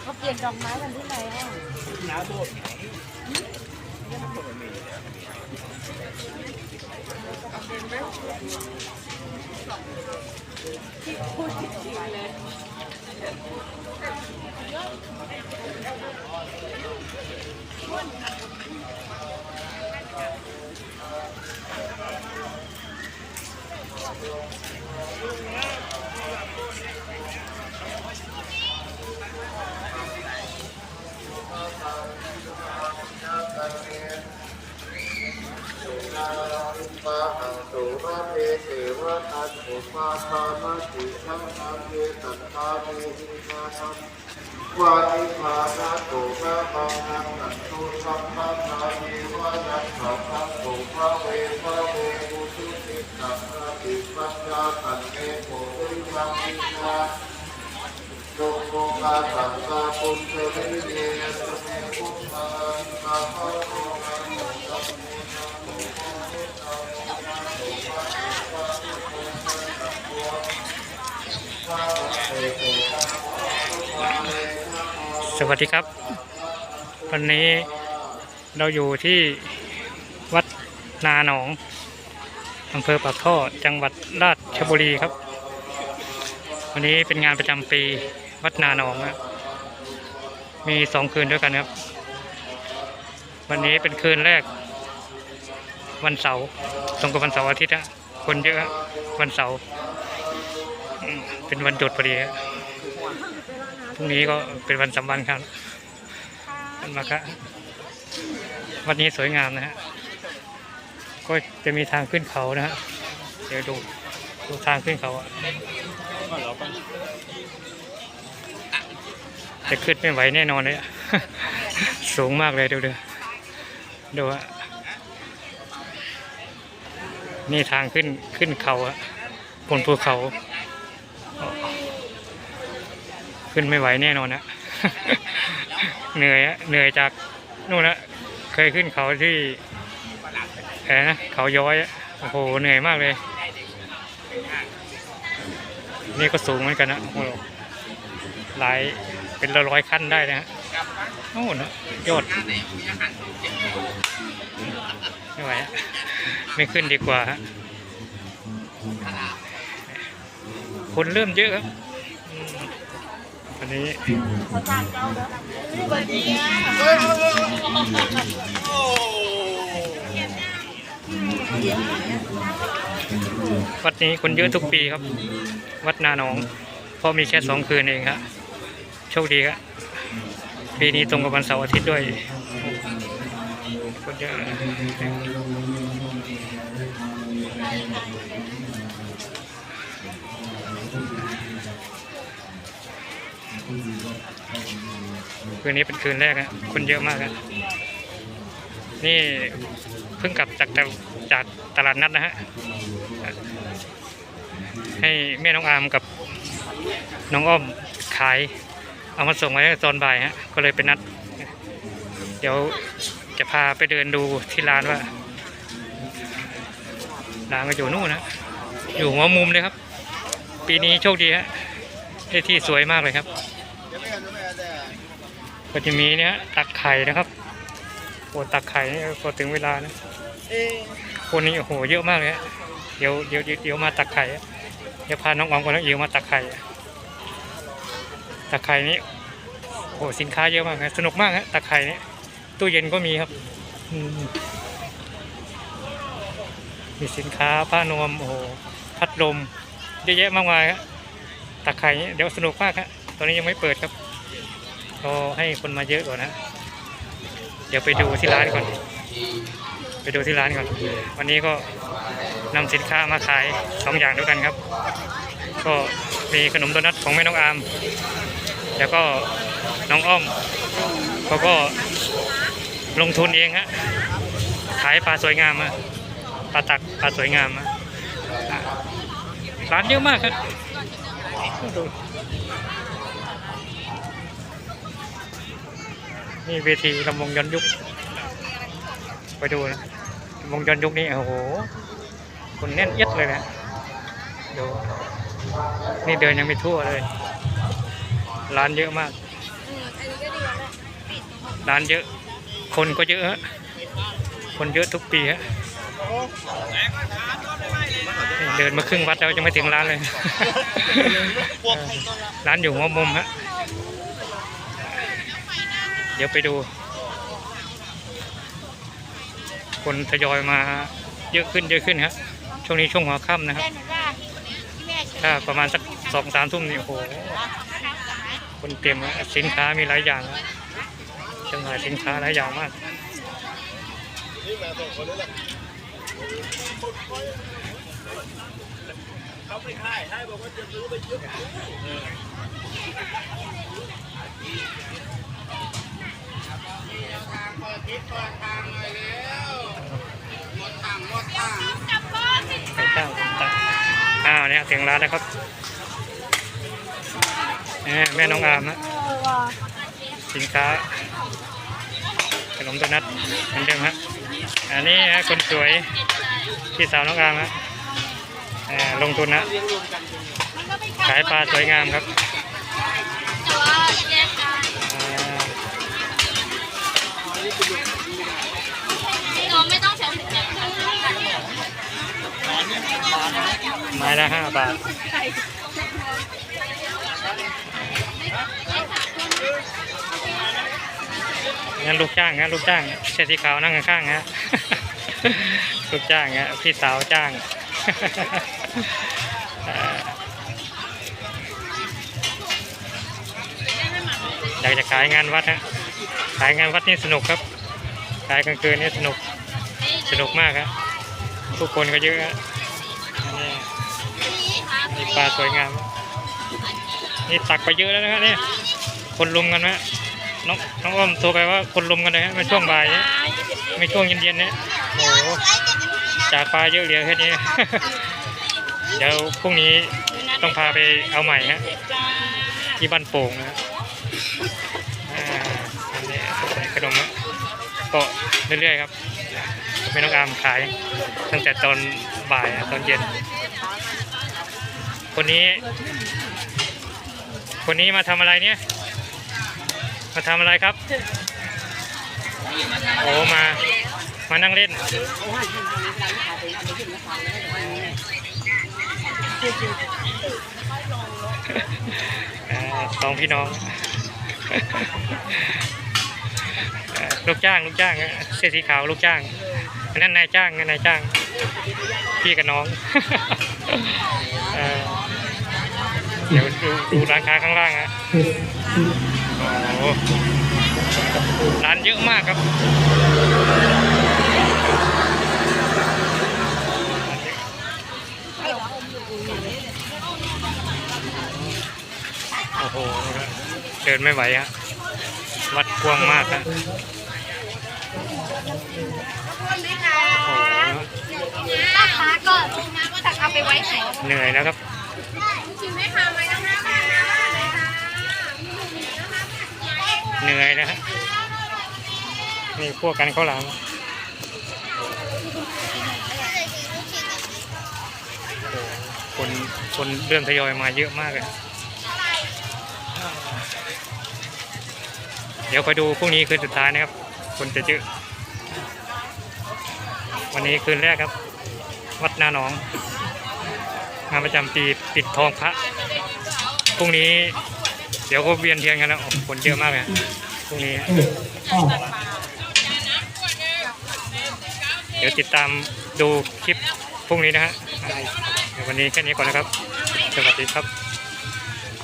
เขาเปลี่ยนดอกไม้กันที่ไหนอะน้าโบดปะหังสุระเทเสวะทัสสุมาทานาติชังเทตัตตาเมหินาทัง วานิพานาโตพระบังนังนันตุสัมมาทาเยวะยัตถะทังโตพระเวพระเว สุติสัมมาติปัญญาตันเมโภวิมังมินาโลโกกาตังกาปุญเทวิเยสเมภุตังกาภะโลกังตังเมนะสวัสดีครับ วันนี้เราอยู่ที่วัดนาหนอง อำเภอปากท่อจังหวัดราชบุรีครับ วันนี้เป็นงานประจำปีวัดนานองนะมีสองคืนด้วยกันครับ วันนี้เป็นคืนแรก วันเสาร์ตรงกับวันเสาร์อาทิตย์นะคนเยอะวันเสาร์เป็นวันหยุดพอดีพรุ่งนี้ก็เป็นวันสำคัญครับวันมาคะวันนี้สวยงามนะฮะ ก็จะมีทางขึ้นเขานะฮะเดี๋ยวดูดูทางขึ้นเขาอะจะขึ้นไม่ไหวแน่นอนเลยอะสูงมากเลยดูดูดูอะนี่ทางขึ้นขึ้นเขาอะบนภูเขา ขึ้นไม่ไหวแน่นอนนะเหนื่อยอะเหนื่อยจากนู่นนะเคยขึ้นเขาที่ แหนะเขาย้อยอะโอ้โหเหนื่อยมากเลย นี่ก็สูงเหมือนกันนะโอ้โหหลายเป็นร้อยขั้นได้นะฮะโอ้โหนะยอดไม่ไหวไม่ขึ้นดีกว่าฮะคนเริ่มเยอะครับอันนี้เขาทานเก้าแล้ว วัสดีวัดนี้คนเยอะทุกปีครับ วัดนาหนองเพราะมีแค่สองคืนเองครับโชคดีครับปีนี้ตรงกับวันเสาร์อาทิตย์ด้วยคนเยอะคืนนี้เป็นคืนแรกนะคนเยอะมากนะนี่ เพิ่งกลับจากจากตลาดนัดนะฮะให้แม่น้องอามกับน้องอ้อมขาย เอามาส่งไว้ตอนบ่ายฮะก็เลยไปนัด เดี๋ยวจะพาไปเดินดูที่ร้านว่าร้านก็อยู่นู่นนะอยู่หัวมุมเลยครับ ปีนี้โชคดีฮะได้ที่สวยมากเลยครับ ก็จะมีเนี่ยตักไข่นะครับ โอ้ตักไข่นี่พอถึงเวลานะคนนี้โอ้โหเยอะมากเลยฮะเดี๋ยวเดี๋ยวเดี๋ยวเดี๋ยวมาตักไข่อะเดี๋ยวพาน้องออมกับน้องอิ๋วมาตักไข่อะตักไข่นี้โอ้โหสินค้าเยอะมากนะสนุกมากฮะตักไข่นี้ตู้เย็นก็มีครับอืมมีสินค้าผ้านวมโอ้โหพัดลมเยอะแยะมากมายครับตักไข่นี้เดี๋ยวสนุกมากครับตอนนี้ยังไม่เปิดครับรอให้คนมาเยอะก่อนนะ เดี๋ยวไปดูที่ร้านก่อน ไปดูที่ร้านก่อน วันนี้ก็นำสินค้ามาขายสองอย่างด้วยกันครับ ก็มีขนมโดนัทของแม่น้องอาม แล้วก็น้องอ้อมเขาก็ลงทุนเองฮะ ขายปลาสวยงามอะปลาตักปลาสวยงามอะอะร้านเยอะมากครับ นี่เวทีลำวงย้อนยุค ไปดูนะวงจรยุคนี้โอ้โห คนแน่นเอียดเลยนะดูนี่เดินยังไม่ทั่วเลย ร้านเยอะมากอืมอันนี้ก็ดีแล้วแหละร้านเยอะ คนก็เยอะฮะคนเยอะทุกปีฮะนี่เดินมาครึ่งวัดแล้วยังไม่ถึงร้านเลย ร้านอยู่หัวมุมฮะ เดี๋ยวไปดู คนทยอยมาเยอะขึ้นเยอะขึ้นฮะช่วงนี้ช่วงหัวค่ำนะครับแม่หนูว่าที่แม่ใช้ถ้าประมาณสักสองสามทุ่มนี่โอ้โหคนเต็มอะสินค้ามีหลายอย่างอะจำหน่ายสินค้าหลายอย่างมากไปจ้างต่างๆอ้าวเนี่ยถึงร้านแล้วครับแหมแม่น้องอามนะเออว่ะสินค้าขนมโดนัทเหมือนเดิมฮะอันนี้ฮะคนสวยพี่สาวน้องอามฮะอ่าลงทุนนะขายปลาสวยงามครับ ไม้ละห้าบาทงั้นลูกจ้างฮะลูกจ้างเสื้อสีขาวนั่งข้างๆฮะลูกจ้างฮะพี่สาวจ้างเอ่ออยากจะขายงานวัดฮะขายงานวัดนี่สนุกครับ ขายกลางคืนนี่สนุกสนุกมากครับผู้คนก็เยอะฮะ นนี้นี่ปลาสวยงาม นี่ตักไปเยอะแล้วนะฮะนี่คนลุมกันไหมน้องน้องอ้อมโทรไปว่าคนลุมกันเลยฮะไม่ช่วงบ่ายเนี่ยไม่ช่วงเย็นๆเนี่ยโอ้โหจากปลาเยอะเหลือแค่นี้ เดี๋ยวพรุ่งนี้ต้องพาไปเอาใหม่ฮะที่บ้านโป่งนะฮะอ่าอันนี้ขนมฮะก็เรื่อยๆครับไม่ต้องอามขาย ตั้งแต่ตอนบ่ายอะตอนเย็น คนนี้ คนนี้มาทำอะไรเนี่ย มาทำอะไรครับ โอ้มา มานั่งเล่นเอ่อสองพี่น้อง ลูกจ้าง ลูกจ้าง เสื้อสีขาวลูกจ้างอันนั้นนายจ้างนายจ้าง พี่กับน้อง เอ่อ เดี๋ยวดูดูร้านค้าข้างล่างฮะโอ้โหร้านเยอะมากครับโอ้โหเดินไม่ไหวฮะวัดกว้างมากฮะคนไหมคะโอ้โหราคาก่อนตักเอาไปไว้ไหนเหนื่อยแล้วครับชิ มไหมคะไม่ต้องห้าบาทนะเลยค่ะเหนื่อยนะฮะนี่พวกกันข้าวหลังคนคนเริ่มทยอยมาเยอะมากเลย เดี๋ยวคอยดูพรุ่งนี้คืนสุดท้ายนะครับ คนจะเยอะวันนี้คืนแรกครับ วัดนาหนอง งานประจำปีปิดทองพระพรุ่งนี้ เดี๋ยวก็เวียนเทียนกันแล้วคนเยอะมากเลยพรุ่งนี้ เดี๋ยวติดตามดูคลิปพรุ่งนี้นะฮะวันนี้แค่นี้ก่อนนะครับ สวัสดีครับ